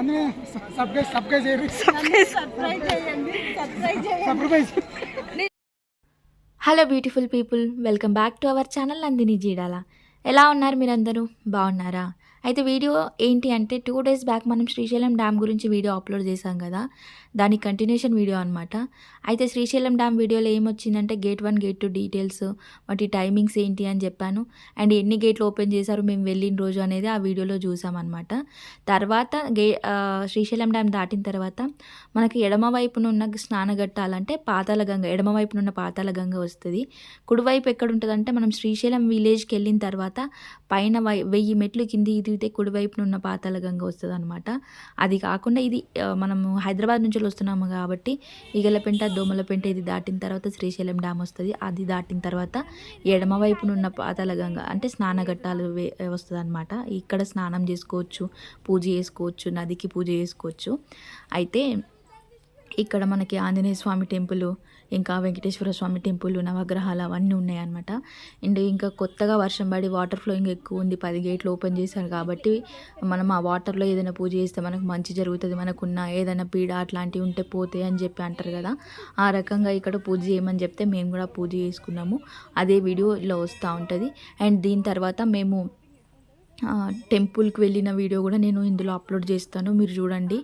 అందుకే subscribe subscribe చేయరు. Surprise చేయండి సర్ప్రైజ్ చేయండి. Surprise hello beautiful people welcome back to our channel Nandini Jeedala. ఎలా ఉన్నారు మీరందరూ? బాగున్నారా? అయితే వీడియో ఏంటి అంటే టూ డేస్ బ్యాక్ మనం శ్రీశైలం డ్యామ్ గురించి వీడియో అప్లోడ్ చేశాం కదా. దాని కంటిన్యూషన్ వీడియో అనమాట అయితే శ్రీశైలం డ్యామ్ వీడియోలో ఏమొచ్చిందంటే gate one gate two details వాటి టైమింగ్స్ ఏంటి అని చెప్పాను. అండ్ ఎన్ని గేట్లు ఓపెన్ చేశారు మేము వెళ్ళిన రోజు అనేది ఆ వీడియోలో చూసామన్నమాట తర్వాత గే శ్రీశైలం డ్యామ్ దాటిన తర్వాత మనకి ఎడమ వైపున ఉన్న స్నానఘట్టాలంటే పాతాల గంగ ఎడమ వైపున ఉన్న పాతాల గంగ వస్తుంది. కుడివైపు ఎక్కడ ఉంటుందంటే మనం శ్రీశైలం విలేజ్కి వెళ్ళిన తర్వాత పైన వై వెయ్యి మెట్లు కింది దిగితే కుడివైపున ఉన్న పాతాల గంగ వస్తుంది అనమాట అది కాకుండా ఇది మనము హైదరాబాద్ నుంచి వస్తున్నాము కాబట్టి ఈగలపెంట దోమలపెంట ఇది దాటిన తర్వాత శ్రీశైలం డ్యామ్ వస్తుంది. అది దాటిన తర్వాత ఎడమ వైపున ఉన్న పాతాల గంగ అంటే స్నానఘట్టాలు వస్తుంది అనమాట ఇక్కడ స్నానం చేసుకోవచ్చు పూజ చేసుకోవచ్చు నదికి పూజ చేసుకోవచ్చు. అయితే ఇక్కడ మనకి ఆంజనేయ స్వామి టెంపుల్ ఇంకా వెంకటేశ్వర స్వామి టెంపుల్ నవగ్రహాలు అవన్నీ ఉన్నాయన్నమాట. అండ్ ఇంకా కొత్తగా వర్షం పడి వాటర్ ఫ్లోయింగ్ ఎక్కువ ఉంది పది గేట్లు ఓపెన్ చేశారు కాబట్టి మనం ఆ వాటర్లో ఏదైనా పూజ చేస్తే మనకు మంచి జరుగుతుంది మనకున్న ఏదైనా పీడ అట్లాంటివి ఉంటే పోతాయి అని చెప్పి అంటారు కదా. ఆ రకంగా ఇక్కడ పూజ చేయమని చెప్తే మేము కూడా పూజ చేసుకున్నాము. అదే వీడియోలో వస్తూ ఉంటుంది. అండ్ దీని తర్వాత మేము టెంపుల్కి వెళ్ళిన వీడియో కూడా నేను ఇందులో అప్లోడ్ చేస్తాను. మీరు చూడండి.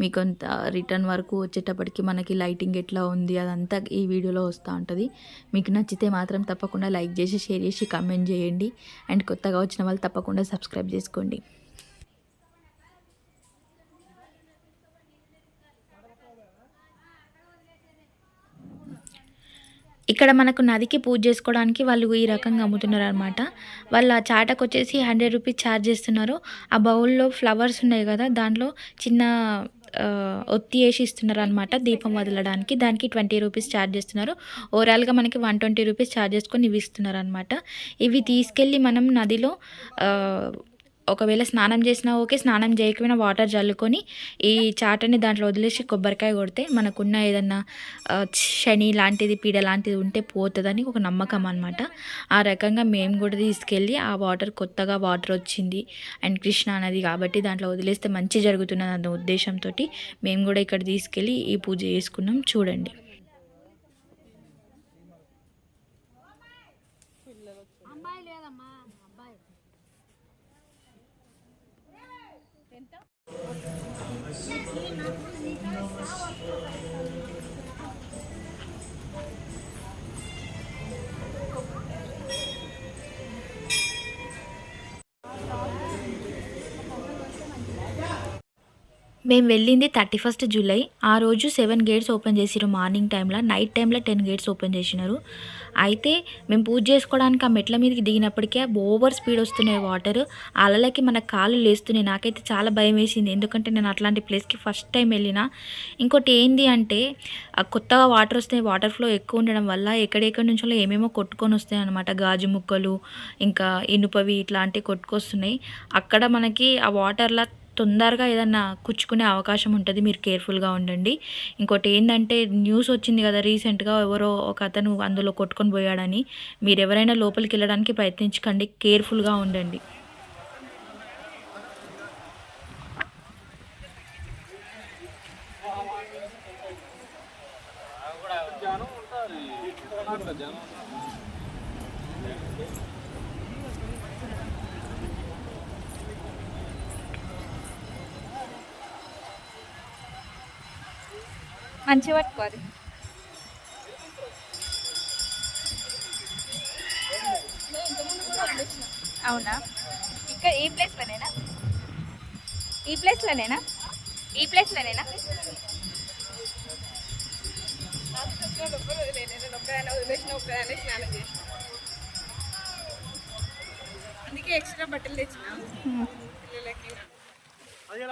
మీకు అంత రిటర్న్ వరకు వచ్చేటప్పటికి మనకి లైటింగ్ ఎట్లా ఉంది అదంతా ఈ వీడియోలో వస్తూ ఉంటుంది. మీకు నచ్చితే మాత్రం తప్పకుండా లైక్ చేసి షేర్ చేసి కమెంట్ చేయండి. అండ్ కొత్తగా వచ్చిన వాళ్ళు తప్పకుండా సబ్స్క్రైబ్ చేసుకోండి. ఇక్కడ మనకు నదికి పూజ చేసుకోవడానికి వాళ్ళు ఈ రకంగా అమ్ముతున్నారు అనమాట వాళ్ళ చాటకు వచ్చేసి హండ్రెడ్ రూపీస్ ఛార్జ్ చేస్తున్నారు. ఆ బౌల్లో ఫ్లవర్స్ ఉన్నాయి కదా దాంట్లో చిన్న ఒత్తి వేసి ఇస్తున్నారు అనమాట దీపం వదలడానికి. దానికి ట్వంటీ రూపీస్ ఛార్జ్ చేస్తున్నారు. ఓవరాల్గా మనకి వన్ ట్వంటీ రూపీస్ ఛార్జ్ చేసుకొని ఇవి ఇస్తున్నారు అనమాట ఇవి తీసుకెళ్ళి మనం నదిలో ఒకవేళ స్నానం చేసినా ఓకే స్నానం చేయకపోయినా వాటర్ జల్లుకొని ఈ చాటని దాంట్లో వదిలేసి కొబ్బరికాయ కొడితే మనకున్న ఏదన్నా శని లాంటిది పీడ లాంటిది ఉంటే పోతుందని ఒక నమ్మకం అనమాట ఆ రకంగా మేము కూడా తీసుకెళ్ళి ఆ వాటర్ కొత్తగా వాటర్ వచ్చింది అండ్ కృష్ణ అనేది కాబట్టి దాంట్లో వదిలేస్తే మంచి జరుగుతున్నది అన్న ఉద్దేశంతో మేము కూడా ఇక్కడ తీసుకెళ్ళి ఈ పూజ చేసుకున్నాం. చూడండి. మేము వెళ్ళింది థర్టీ ఫస్ట్ జూలై. ఆ రోజు సెవెన్ గేట్స్ ఓపెన్ చేసిరు మార్నింగ్ టైంలో. నైట్ టైంలో టెన్ గేట్స్ ఓపెన్ చేసినారు. అయితే మేము పూజ చేసుకోవడానికి ఆ మెట్ల మీదకి దిగినప్పటికే ఓవర్ స్పీడ్ వస్తున్నాయి వాటర్ అలలకి మన కాళ్ళు లేస్తున్నాయి. నాకైతే చాలా భయం వేసింది. ఎందుకంటే నేను అట్లాంటి ప్లేస్కి ఫస్ట్ టైం వెళ్ళిన. ఇంకోటి ఏంది అంటే కొత్తగా వాటర్ వస్తాయి వాటర్ ఫ్లో ఎక్కువ ఉండడం వల్ల ఎక్కడెక్కడి నుంచో ఏమేమో కొట్టుకొని వస్తాయి అనమాట గాజు ముక్కలు ఇంకా ఇనుపవి ఇట్లాంటివి కొట్టుకొస్తున్నాయి. అక్కడ మనకి ఆ వాటర్లా తొందరగా ఏదన్నా కుచ్చుకునే అవకాశం ఉంటుంది మీరు కేర్ఫుల్గా ఉండండి. ఇంకోటి ఏంటంటే న్యూస్ వచ్చింది కదా రీసెంట్గా ఎవరో ఒక అతను అందులో కొట్టుకొని పోయాడని. మీరు ఎవరైనా లోపలికి వెళ్ళడానికి ప్రయత్నించకండి కేర్ఫుల్గా ఉండండి. మంచి పట్టుకోవాలి. అవునా? ఇక్కడ ఈ ప్లేస్లోనేనా ఈ ప్లేస్లోనేనా ఈ ప్లేస్లోనేనా అందుకే ఎక్స్ట్రా బట్టలు తెచ్చిన. పిల్లలకి. అది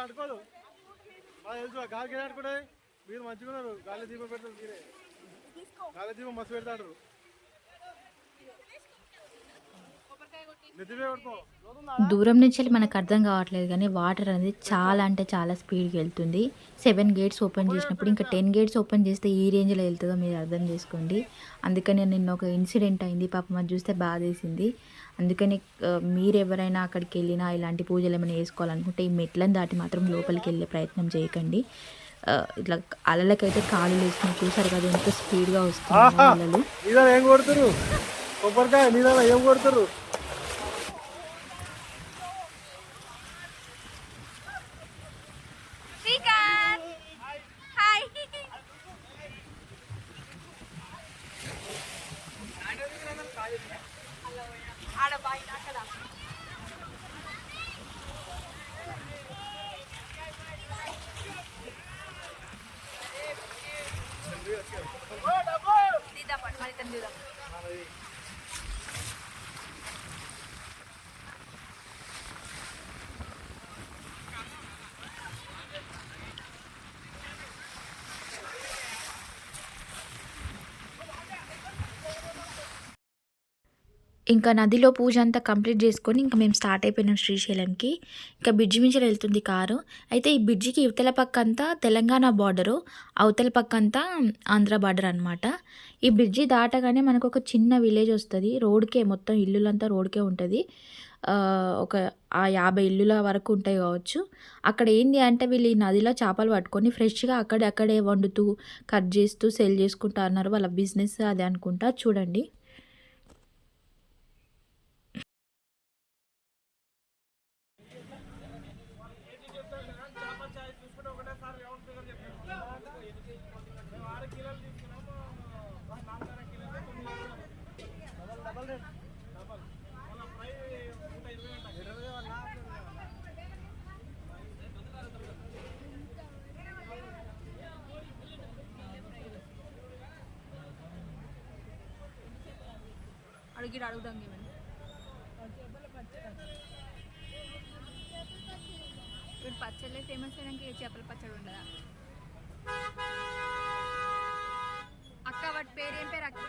బాగా తెలుసు గాలికి ఎలా ఆడుకుంటుంది మీరు మంచిగా ఉన్నారు. గాలి దీపం పెడతారు మీరే. గాలి దీపం మస్తు పెడతాడు దూరం నుంచి వెళ్ళి మనకు అర్థం కావట్లేదు కానీ వాటర్ అనేది చాలా అంటే చాలా స్పీడ్గా వెళ్తుంది. సెవెన్ గేట్స్ ఓపెన్ చేసినప్పుడు ఇంకా టెన్ గేట్స్ ఓపెన్ చేస్తే ఈ రేంజ్లో వెళ్తుందో మీరు అర్థం చేసుకోండి. అందుకని నిన్న ఒక ఇన్సిడెంట్ అయింది. పాపం అది చూస్తే బాధేసింది. అందుకని ఆ, మీరు ఎవరైనా అక్కడికి వెళ్ళినా ఇలాంటి పూజలు ఏమైనా వేసుకోవాలనుకుంటే ఈ మెట్లను దాటి మాత్రం లోపలికి వెళ్ళే ప్రయత్నం చేయకండి. ఇట్లా అలలకైతే కాళ్ళు వేసుకుని చూసారు కదా ఎంత స్పీడ్గా వస్తున్నాయి అలలు. కొబ్బరికాయ ఏం కొడుతురు ఇంకా నదిలో పూజ అంతా కంప్లీట్ చేసుకొని ఇంకా మేము స్టార్ట్ అయిపోయినాం శ్రీశైలంకి. ఇంకా బ్రిడ్జి నుంచి వెళ్తుంది కారు. అయితే ఈ బ్రిడ్జికి ఇవతల పక్క అంతా తెలంగాణ బార్డరు అవతల పక్క అంతా ఆంధ్ర బార్డర్ అనమాట ఈ బ్రిడ్జి దాటగానే మనకు ఒక చిన్న విలేజ్ వస్తుంది. రోడ్కే మొత్తం ఇల్లులంతా రోడ్కే ఉంటుంది. ఒక ఆ యాభై ఇల్లుల వరకు ఉంటాయి కావచ్చు. అక్కడ ఏంది అంటే వీళ్ళు ఈ నదిలో చేపలు పట్టుకొని ఫ్రెష్గా అక్కడే అక్కడే వండుతూ కట్ చేస్తూ సెల్ చేసుకుంటా అన్నారు. వాళ్ళ బిజినెస్ అది అనుకుంటా. చూడండి. అడిగి అడుగుదాం ఇప్పుడు పచ్చళ్ళే ఫేమస్ అయినాక చేపల పచ్చడి ఉండదా? అక్క వాటి పేరు ఏం పేరు అక్క?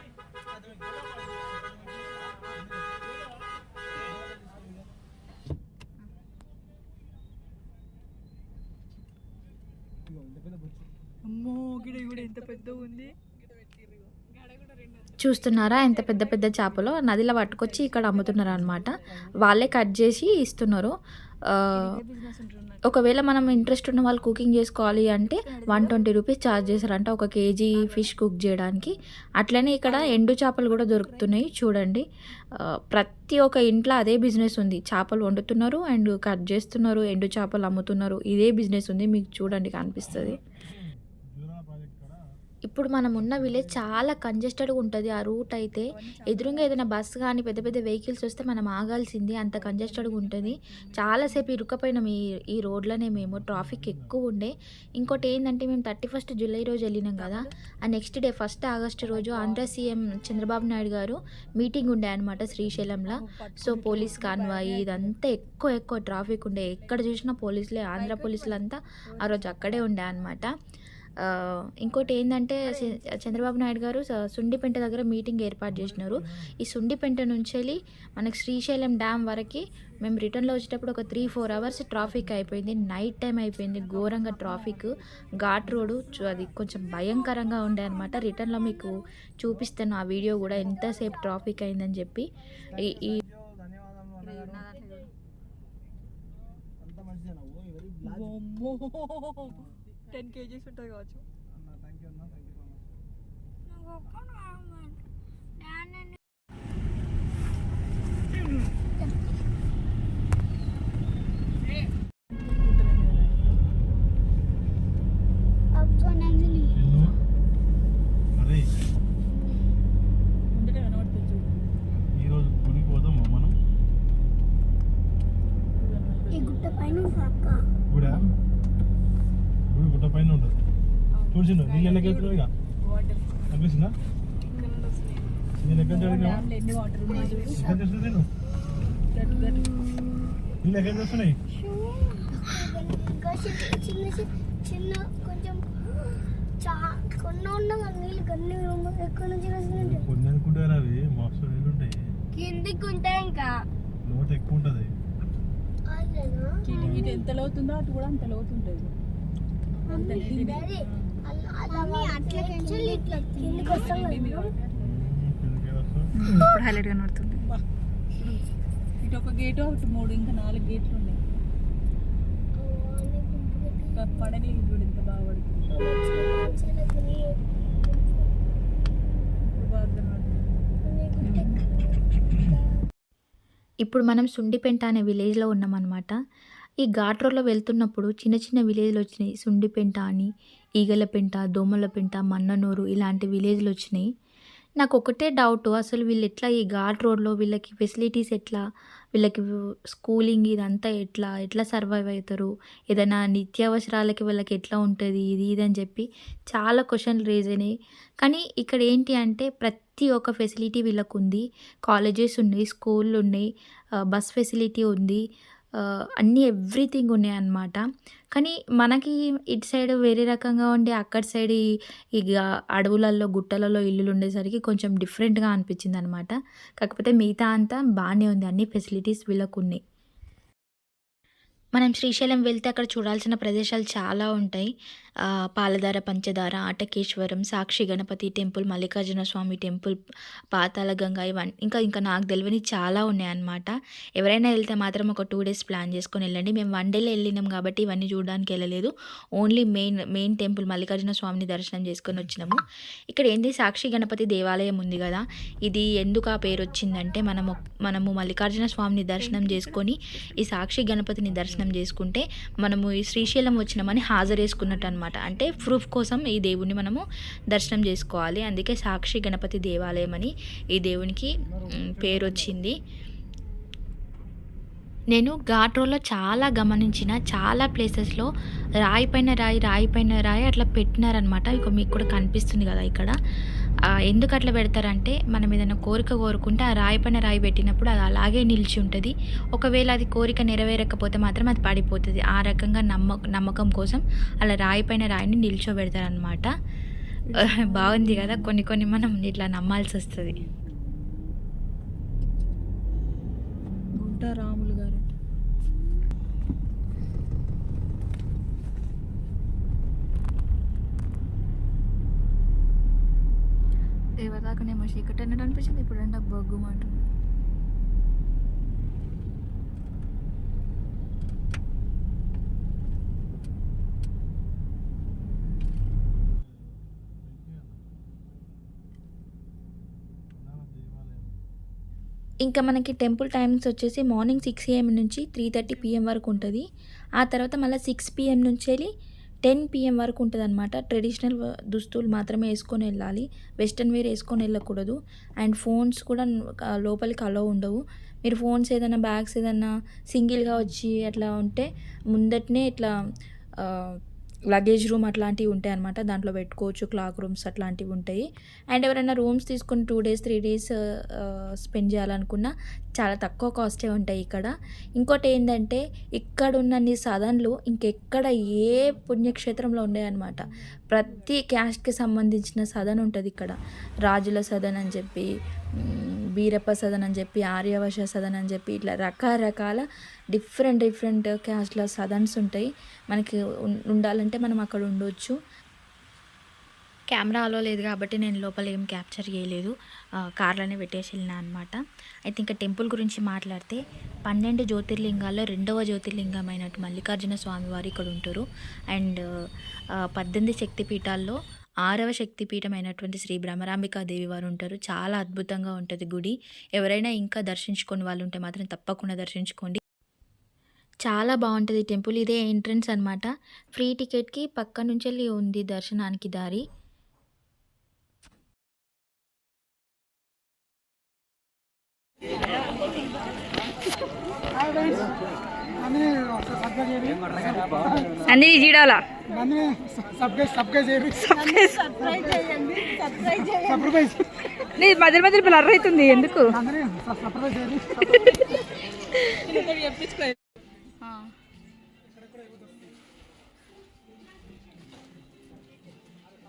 అమ్మో గిడ కూడా ఎంత పెద్ద ఉంది. చూస్తున్నారా? ఎంత పెద్ద పెద్ద చేపలో? నదిలో పట్టుకొచ్చి ఇక్కడ అమ్ముతున్నారు అనమాట వాళ్ళే కట్ చేసి ఇస్తున్నారు. ఒకవేళ మనం ఇంట్రెస్ట్ ఉన్న వాళ్ళు కుకింగ్ చేసుకోవాలి అంటే వన్ ట్వంటీ రూపీస్ ఛార్జ్ చేశారంట ఒక కేజీ ఫిష్ కుక్ చేయడానికి. అట్లనే ఇక్కడ ఎండు చేపలు కూడా దొరుకుతున్నాయి చూడండి. ప్రతి ఒక్క ఇంట్లో అదే బిజినెస్ ఉంది. చేపలు వండుతున్నారు అండ్ కట్ చేస్తున్నారు ఎండు చేపలు అమ్ముతున్నారు. ఇదే బిజినెస్ ఉంది. మీకు చూడండి కనిపిస్తుంది. ఇప్పుడు మనం ఉన్న విలేజ్ చాలా కంజెస్టెడ్గా ఉంటుంది. ఆ రూట్ అయితే ఎదురుగా ఏదైనా బస్సు కానీ పెద్ద పెద్ద వెహికల్స్ వస్తే మనం ఆగాల్సింది. అంత కంజెస్టెడ్గా ఉంటుంది. చాలాసేపు ఇరుక్కపోయినాం ఈ ఈ రోడ్లోనే మేము. ట్రాఫిక్ ఎక్కువ ఉండే. ఇంకోటి ఏంటంటే మేము థర్టీ ఫస్ట్ జూలై రోజు వెళ్ళినాం కదా. ఆ నెక్స్ట్ డే ఫస్ట్ ఆగస్టు రోజు ఆంధ్ర సీఎం చంద్రబాబు నాయుడు గారు మీటింగ్ ఉండే అనమాట శ్రీశైలంలో. సో పోలీస్ కాన్వాయి ఇదంతా ఎక్కువ ఎక్కువ ట్రాఫిక్ ఉండే. ఎక్కడ చూసినా పోలీసులే ఆంధ్ర పోలీసులు అంతా ఆ రోజు అక్కడే ఉండే అనమాట ఇంకోటి ఏంటంటే చి- చంద్రబాబు నాయుడు గారు స- సుండిపెంట దగ్గర మీటింగ్ ఏర్పాటు చేసినారు. ఈ సుండిపెంట నుంచి వెళ్ళి మనకి శ్రీశైలం డ్యామ్ వరకు మేము రిటర్న్లో వచ్చేటప్పుడు ఒక త్రీ ఫోర్ అవర్స్ ట్రాఫిక్ అయిపోయింది. నైట్ టైం అయిపోయింది ఘోరంగా ట్రాఫిక్. ఘాట్ రోడ్ చు- అది కొంచెం భయంకరంగా ఉండే అనమాట రిటర్న్లో మీకు చూపిస్తాను ఆ వీడియో కూడా ఎంతసేపు ట్రాఫిక్ అయిందని చెప్పి. ఈ మంచిదేనా? వెరీ టెన్ కేజీస్ ఉంటుంది కావచ్చు. అన్న థ్యాంక్ యూ అన్న థ్యాంక్ యూ సో మచ్ అరే ఈరోజు గుడికి పోదామా మనం ఈ గుట్ట పైన ఉంటుంది అక్క గుడా గుడి గుట్ట పైన ఉంటుంది చూసిండు నీళ్ళు ఎల్లకి వెళ్తున్నావు ఇక? అనిపిస్తుందా ఎక్కడ ఎక్కడ చేస్తుంది నేను నీళ్ళు ఎక్కడ చేస్తున్నాయి చిన్న కొంచెం కొన్న ఉండగా నీళ్ళు కన్నీ ఎక్కడి నుంచి కొన్ని అనుకుంటారు అవి? మస్తు నీళ్ళు ఉంటాయి? కిందికి ఉంటాయి ఇంకా. లోతు ఎక్కువ ఉంటుంది. ఎంత లోతుందో అటు కూడా అంత లోతుంటుంది అంత ఇప్పుడు హైలైట్ కనబడుతుంది. ఇటు ఒక గేటు అటు మూడు ఇంకా నాలుగు గేట్లు ఉన్నాయి. పడని చూడు ఎంత బాగా పడుతుంది. ఇప్పుడు మనం సుండిపెంట అనే విలేజ్లో ఉన్నామన్నమాట. ఈ ఘాట్ రోడ్లో వెళ్తున్నప్పుడు చిన్న చిన్న విలేజ్లు వచ్చినాయి. సుండిపెంట అని ఈగల పెంట దోమల పెంట మన్ననూరు ఇలాంటి విలేజ్లు వచ్చినాయి. నాకు ఒకటే డౌట్ అసలు వీళ్ళు ఎట్లా ఈ ఘాట్ రోడ్లో వీళ్ళకి ఫెసిలిటీస్ ఎట్లా? వీళ్ళకి స్కూలింగ్ ఇదంతా ఎట్లా? ఎట్లా సర్వైవ్ అవుతారు ఏదైనా నిత్యావసరాలకి వీళ్ళకి ఎట్లా ఉంటుంది? ఇది ఇది అని చెప్పి చాలా క్వశ్చన్లు రేజ్ అయినాయి. కానీ ఇక్కడ ఏంటి అంటే ప్రతి ఒక్క ఫెసిలిటీ వీళ్ళకు ఉంది కాలేజెస్ ఉన్నాయి స్కూళ్ళు ఉన్నాయి బస్ ఫెసిలిటీ ఉంది అన్నీ ఎవ్రీథింగ్ ఉన్నాయి అన్నమాట. కానీ మనకి ఇటు సైడ్ వేరే రకంగా ఉండి అక్కడ సైడ్ ఈ- ఇక అడవులలో గుట్టలలో ఇల్లులు ఉండేసరికి కొంచెం డిఫరెంట్గా అనిపించింది అనమాట కాకపోతే మిగతా అంతా బాగానే ఉంది. అన్ని ఫెసిలిటీస్ వీళ్ళకు ఉన్నాయి. మనం శ్రీశైలం వెళ్తే అక్కడ చూడాల్సిన ప్రదేశాలు చాలా ఉంటాయి. పాలధార పంచదార ఆటకేశ్వరం సాక్షి గణపతి టెంపుల్ మల్లికార్జున స్వామి టెంపుల్ పాతాళ గంగా ఇవన్నీ ఇంకా ఇంకా నాకు తెలియని చాలా ఉన్నాయన్నమాట. ఎవరైనా వెళ్తే మాత్రం ఒక టూ డేస్ ప్లాన్ చేసుకొని వెళ్ళండి. మేము వన్ డేలో వెళ్ళినాం కాబట్టి ఇవన్నీ చూడడానికి వెళ్ళలేదు. Only main main temple Mallikarjuna స్వామిని దర్శనం చేసుకొని వచ్చినాము. ఇక్కడ ఏంది? సాక్షి గణపతి దేవాలయం ఉంది కదా. ఇది ఎందుకు ఆ పేరు వచ్చిందంటే మనము మనము మల్లికార్జున స్వామిని దర్శనం చేసుకొని ఈ సాక్షి గణపతిని దర్శనం చేసుకుంటే మనము ఈ శ్రీశైలం వచ్చినామని హాజరేసుకున్నట్టు అనమాట అంటే ప్రూఫ్ కోసం ఈ దేవుణ్ణి మనము దర్శనం చేసుకోవాలి. అందుకే సాక్షి గణపతి దేవాలయం అని ఈ దేవునికి పేరు వచ్చింది నేను ఘాట్ రోడ్లో చాలా గమనించిన చాలా ప్లేసెస్లో రాయి పైన రాయి రాయి పైన రాయి అట్లా పెట్టినారనమాట. ఇక మీకు కూడా కనిపిస్తుంది కదా ఇక్కడ. ఎందుకు అట్లా పెడతారంటే మనం ఏదైనా కోరిక కోరుకుంటే ఆ రాయి పైన రాయి పెట్టినప్పుడు అది అలాగే నిలిచి ఉంటుంది. ఒకవేళ అది కోరిక నెరవేరకపోతే మాత్రం అది పడిపోతుంది. ఆ రకంగా నమ్మ నమ్మకం కోసం అలా రాయి పైన రాయిని నిల్చోబెడతారనమాట బాగుంది కదా? కొన్ని కొన్ని మనం ఇట్లా నమ్మాల్సి వస్తుంది గుంట రాములు గారు ఎవరిదాకానేమో చీకటి అన్నట్టు అనిపించింది ఇప్పుడు అంటే బొగ్గుమంటుంది ఇంకా మనకి టెంపుల్ టైమింగ్స్ వచ్చేసి మార్నింగ్ సిక్స్ ఏఎం నుంచి త్రీ థర్టీ పిఎం వరకు ఉంటుంది. ఆ తర్వాత మళ్ళీ సిక్స్ పిఎం నుంచి వెళ్ళి టెన్ పిఎం వరకు ఉంటుంది అనమాట ట్రెడిషనల్ దుస్తులు మాత్రమే వేసుకొని వెళ్ళాలి. వెస్ట్రన్ వేర్ వేసుకొని వెళ్ళకూడదు. అండ్ ఫోన్స్ కూడా లోపలికి అలో ఉండవు. మీరు ఫోన్స్ ఏదైనా బ్యాగ్స్ ఏదైనా సింగిల్గా వచ్చి అట్లా ఉంటే ముందటనే ఇట్లా లగేజ్ రూమ్ అట్లాంటివి ఉంటాయి అనమాట దాంట్లో పెట్టుకోవచ్చు క్లాక్ రూమ్స్ అట్లాంటివి ఉంటాయి. అండ్ ఎవరైనా రూమ్స్ తీసుకొని two days three days spend చేయాలనుకున్నా చాలా తక్కువ కాస్టే ఉంటాయి ఇక్కడ. ఇంకోటి ఏంటంటే ఇక్కడ ఉన్నన్ని సదన్లు ఇంకెక్కడ ఏ పుణ్యక్షేత్రంలో ఉన్నాయన్నమాట ప్రతి క్యాస్ట్కి సంబంధించిన సదన్ ఉంటుంది ఇక్కడ. రాజుల సదన్ అని చెప్పి బీరప్ప సదన్ అని చెప్పి ఆర్యవశ సదన్ అని చెప్పి ఇట్లా రకరకాల డిఫరెంట్ డిఫరెంట్ క్యాస్ట్ల సదన్స్ ఉంటాయి. మనకి ఉండాలంటే మనం అక్కడ ఉండొచ్చు. కెమెరా అలో లేదు కాబట్టి నేను లోపల ఏం క్యాప్చర్ చేయలేదు. కార్లోనే పెట్టేసి వెళ్ళినా అనమాట అయితే ఇంకా టెంపుల్ గురించి మాట్లాడితే పన్నెండు జ్యోతిర్లింగాల్లో రెండవ జ్యోతిర్లింగం అయినట్టు మల్లికార్జున స్వామివారు ఇక్కడ ఉంటారు. అండ్ పద్దెనిమిది శక్తిపీఠాల్లో ఆరవ శక్తిపీఠం అయినటువంటి శ్రీ భ్రమరాంబికా దేవి వారు ఉంటారు. చాలా అద్భుతంగా ఉంటుంది గుడి. ఎవరైనా ఇంకా దర్శించుకొని వాళ్ళు ఉంటే మాత్రం తప్పకుండా దర్శించుకోండి. చాలా బాగుంటుంది టెంపుల్. ఇదే ఎంట్రన్స్ అనమాట ఫ్రీ టికెట్కి పక్క నుంచి వెళ్ళి ఉంది దర్శనానికి దారి. అన్ని చీడాల నీ మధ్య మధ్యలో బ్లర్ అవుతుంది ఎందుకు?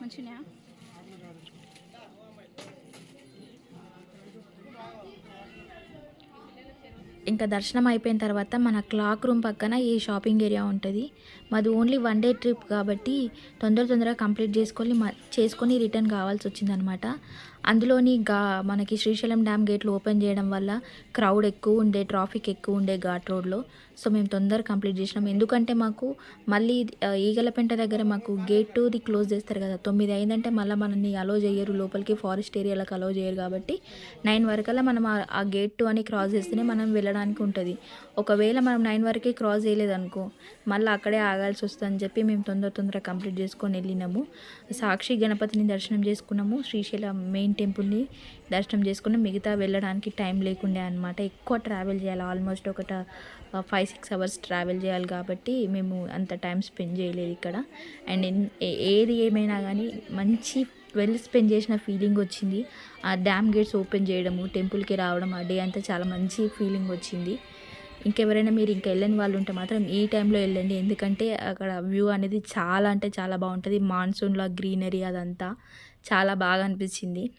మంచిగా ఇంకా దర్శనం అయిపోయిన తర్వాత మన క్లాక్ రూమ్ పక్కన ఈ షాపింగ్ ఏరియా ఉంటుంది. మాది ఓన్లీ వన్ డే ట్రిప్ కాబట్టి తొందర తొందరగా కంప్లీట్ చేసుకొని మ- చేసుకొని రిటర్న్ కావాల్సి వచ్చిందనమాట. అందులోని గా మనకి శ్రీశైలం డ్యామ్ గేట్లు ఓపెన్ చేయడం వల్ల క్రౌడ్ ఎక్కువ ఉండే ట్రాఫిక్ ఎక్కువ ఉండే ఘాట్ రోడ్లో. సో మేము తొందర కంప్లీట్ చేసినాం. ఎందుకంటే మాకు మళ్ళీ ఈగలపెంట దగ్గర మాకు గేట్ టూది క్లోజ్ చేస్తారు కదా. తొమ్మిది అయిందంటే మళ్ళీ మనల్ని అలో చేయరు. లోపలికి ఫారెస్ట్ ఏరియాలకు అలో చేయరు కాబట్టి నైన్ వరకల్లా మనం ఆ- ఆ గేట్ టూ అని క్రాస్ చేస్తేనే మనం వెళ్ళడానికి ఉంటుంది. ఒకవేళ మనం నైన్ వరకే క్రాస్ చేయలేదనుకో మళ్ళీ అక్కడే ఆగాల్సి వస్తుందని చెప్పి మేము తొందర తొందర కంప్లీట్ చేసుకొని వెళ్ళినాము. సాక్షి గణపతిని దర్శనం చేసుకున్నాము. శ్రీశైలం మెయిన్ టెంపుల్ని దర్శనం చేసుకుని మిగతా వెళ్ళడానికి టైం లేకుండే అనమాట ఎక్కువ ట్రావెల్ చేయాలి. ఆల్మోస్ట్ ఒకట ఫైవ్ సిక్స్ అవర్స్ ట్రావెల్ చేయాలి కాబట్టి మేము అంత టైం స్పెండ్ చేయలేదు ఇక్కడ. అండ్ ఎన్- ఏ- ఏది ఏమైనా కానీ మంచి వెల్ స్పెండ్ చేసిన ఫీలింగ్ వచ్చింది. ఆ డ్యామ్ గేట్స్ ఓపెన్ చేయడము టెంపుల్కి రావడం ఆ డే అంతా చాలా మంచి ఫీలింగ్ వచ్చింది. ఇంకెవరైనా మీరు ఇంకా వెళ్ళని వాళ్ళు ఉంటే మాత్రం ఈ టైంలో వెళ్ళండి. ఎందుకంటే అక్కడ వ్యూ అనేది చాలా అంటే చాలా బాగుంటుంది. మాన్సూన్లో గ్రీనరీ అదంతా. చాలా బాగా అనిపించింది.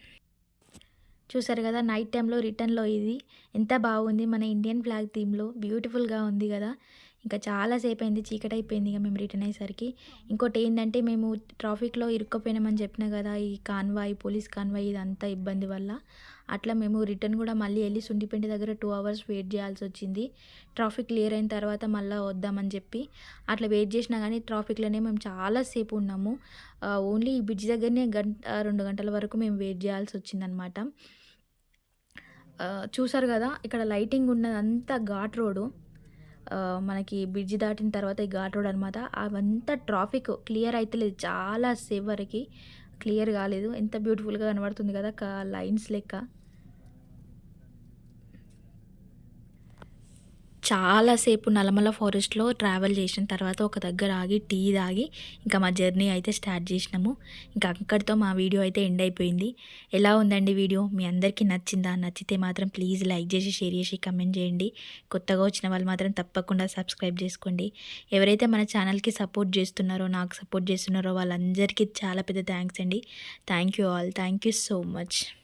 చూసారు కదా నైట్ టైంలో రిటర్న్లో ఇది ఎంత బాగుంది. మన ఇండియన్ ఫ్లాగ్ థీమ్లో బ్యూటిఫుల్గా ఉంది కదా. ఇంకా చాలాసేపు అయింది చీకటి అయిపోయింది ఇక మేము రిటర్న్ అయ్యేసరికి. ఇంకోటి ఏంటంటే మేము ట్రాఫిక్లో ఇరుక్కపోయినామని చెప్పిన కదా ఈ కాన్వాయ్ పోలీస్ కాన్వాయ్ ఇదంతా ఇబ్బంది వల్ల. అట్లా మేము రిటర్న్ కూడా మళ్ళీ వెళ్ళి సుండిపెంటి దగ్గర టూ అవర్స్ వెయిట్ చేయాల్సి వచ్చింది ట్రాఫిక్ క్లియర్ అయిన తర్వాత మళ్ళీ వద్దామని చెప్పి. అట్లా వెయిట్ చేసినా కానీ ట్రాఫిక్లోనే మేము చాలాసేపు ఉన్నాము. ఓన్లీ ఈ బ్రిడ్జ్ దగ్గరనే గంట రెండు గంటల వరకు మేము వెయిట్ చేయాల్సి వచ్చిందనమాట చూసారు కదా ఇక్కడ లైటింగ్ ఉన్నదంతా ఘాట్ రోడ్డు. మనకి బ్రిడ్జ్ దాటిన తర్వాత ఈ ఘాట్ రోడ్ అనమాట అవంతా ట్రాఫిక్. క్లియర్ అయితే లేదు చాలా సేపు వరకు క్లియర్ కాలేదు. ఎంత బ్యూటిఫుల్గా కనబడుతుంది కదా లైన్స్ లెక్క. చాలాసేపు నలమల ఫారెస్ట్లో ట్రావెల్ చేసిన తర్వాత ఒక దగ్గర ఆగి టీ తాగి ఇంకా మా జర్నీ అయితే స్టార్ట్ చేసినాము. ఇంకా అక్కడితో మా వీడియో అయితే ఎండ్ అయిపోయింది. ఎలా ఉందండి వీడియో? మీ అందరికీ నచ్చిందా? నచ్చితే మాత్రం ప్లీజ్ లైక్ చేసి షేర్ చేసి కమెంట్ చేయండి. కొత్తగా వచ్చిన వాళ్ళు మాత్రం తప్పకుండా సబ్స్క్రైబ్ చేసుకోండి. ఎవరైతే మన ఛానల్కి సపోర్ట్ చేస్తున్నారో నాకు సపోర్ట్ చేస్తున్నారో వాళ్ళందరికీ చాలా పెద్ద థ్యాంక్స్ అండి. Thank you all. Thank you so much.